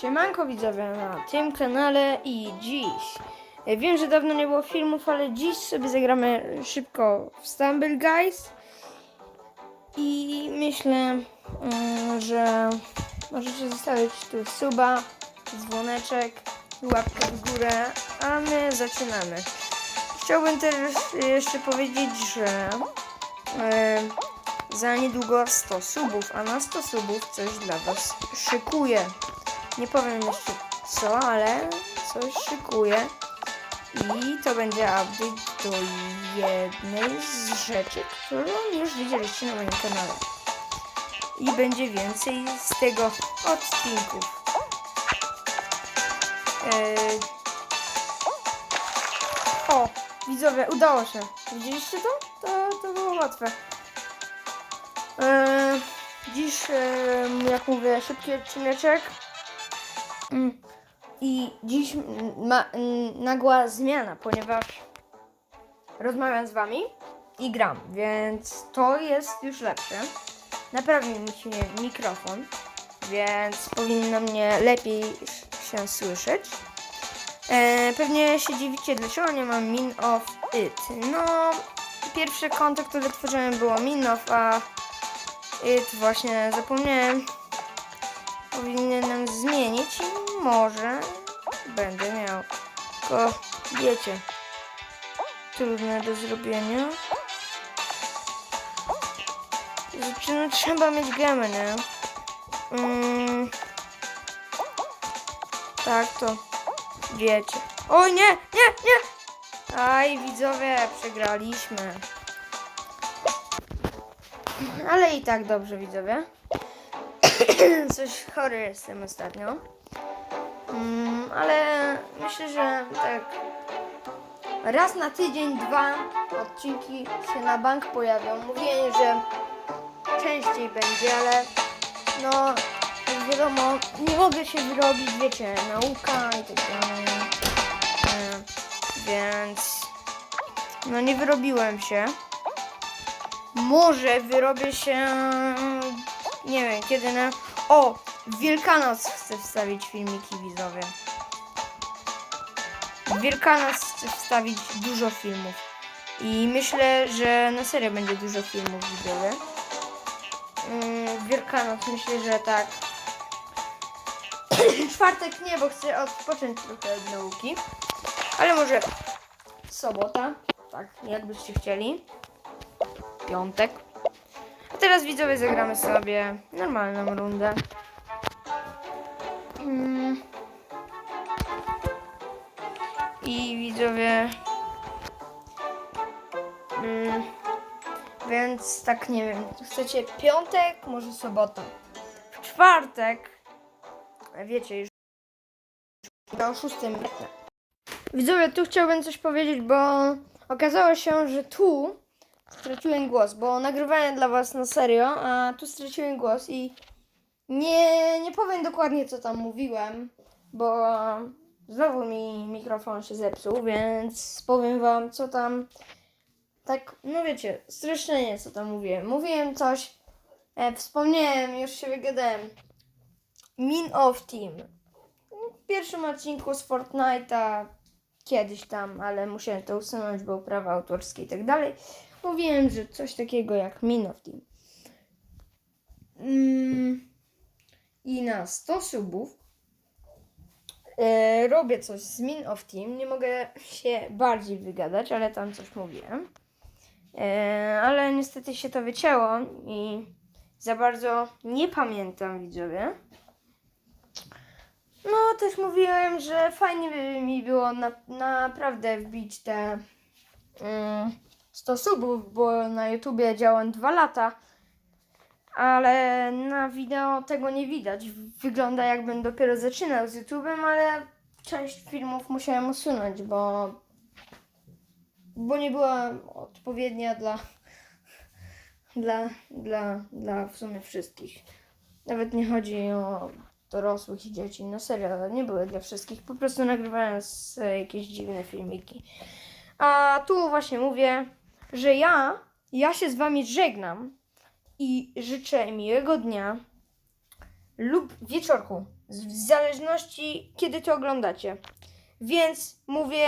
Siemanko widzowie na tym kanale i dziś. e, Wiem, że dawno nie było filmów, ale dziś sobie zagramy szybko w Stumble Guys. I myślę, mm, że możecie zostawić tu suba, dzwoneczek, łapkę w górę, a my zaczynamy. Chciałbym też jeszcze powiedzieć, że e, za niedługo 100 subów, a na 100 subów coś dla Was szykuję. Nie powiem jeszcze co, ale coś szykuję. I to będzie update do jednej z rzeczy, którą już widzieliście na moim kanale. I będzie więcej z tego odcinków. Eee... O, widzowie, udało się. Widzieliście to? To, to było łatwe. Eee, dziś, em, jak mówię, szybki odcineczek. Mm. I dziś ma, nagła zmiana, ponieważ rozmawiam z wami i gram, więc to jest już lepsze. Naprawił mi się mikrofon, więc powinno mnie lepiej się słyszeć. E, pewnie się dziwicie, dlaczego nie mam min of it. No, pierwsze konto, które tworzyłem było min of, a it właśnie zapomniałem powinienem zmienić i może będę miał. Tylko wiecie, trudne do zrobienia. Znaczy, no, trzeba mieć gemę, nie? Mm, tak to wiecie. O nie, nie, nie! Aj, widzowie, przegraliśmy. Ale i tak dobrze, widzowie. Coś chory jestem ostatnio. Mm, ale myślę, że tak raz na tydzień, dwa odcinki się na bank pojawią. Mówię, że częściej będzie, ale no jak wiadomo, nie mogę się wyrobić, wiecie, nauka i tak dalej. E, więc no nie wyrobiłem się. Może wyrobię się nie wiem, kiedy na... O! Wielkanoc chcę wstawić filmiki widzowie. Wielkanoc chcę wstawić dużo filmów. I myślę, że na serio będzie dużo filmów widzowie. W Wielkanoc myślę, że tak. Czwartek nie, bo chcę odpocząć trochę od nauki. Ale może sobota. Tak, jakbyście chcieli. Piątek. A teraz widzowie zagramy sobie normalną rundę. Mm. I widzowie. Mm. Więc tak nie wiem. Chcecie piątek, może sobota. W czwartek. Wiecie już. O 6 märca. Widzowie, tu chciałbym coś powiedzieć, bo okazało się, że tu straciłem głos, bo nagrywałem dla was na serio, a tu straciłem głos i nie, nie powiem dokładnie co tam mówiłem, bo znowu mi mikrofon się zepsuł, więc powiem wam co tam tak, no wiecie, streszczenie co tam mówiłem. Mówiłem coś, e, wspomniałem, już się wygadałem. Min of Team. W pierwszym odcinku z Fortnite'a kiedyś tam, ale musiałem to usunąć, bo prawa autorskie i tak dalej. Mówiłem, że coś takiego jak Min of Team. Mm, I na 100 subów e, robię coś z Min of Team. Nie mogę się bardziej wygadać, ale tam coś mówiłem. E, ale niestety się to wycięło i za bardzo nie pamiętam widzowie. No, też mówiłem, że fajnie by mi było na, naprawdę wbić te mm, 100 subów, bo na YouTubie działam 2 lata, ale na wideo tego nie widać. Wygląda jakbym dopiero zaczynał z YouTubem, ale część filmów musiałem usunąć, bo, bo nie była odpowiednia dla, dla, dla, dla w sumie wszystkich. Nawet nie chodzi o dorosłych i dzieci. No serio, nie były dla wszystkich. Po prostu nagrywałem jakieś dziwne filmiki. A tu właśnie mówię, że ja, ja się z wami żegnam i życzę miłego dnia lub wieczorku, w zależności kiedy to oglądacie. Więc mówię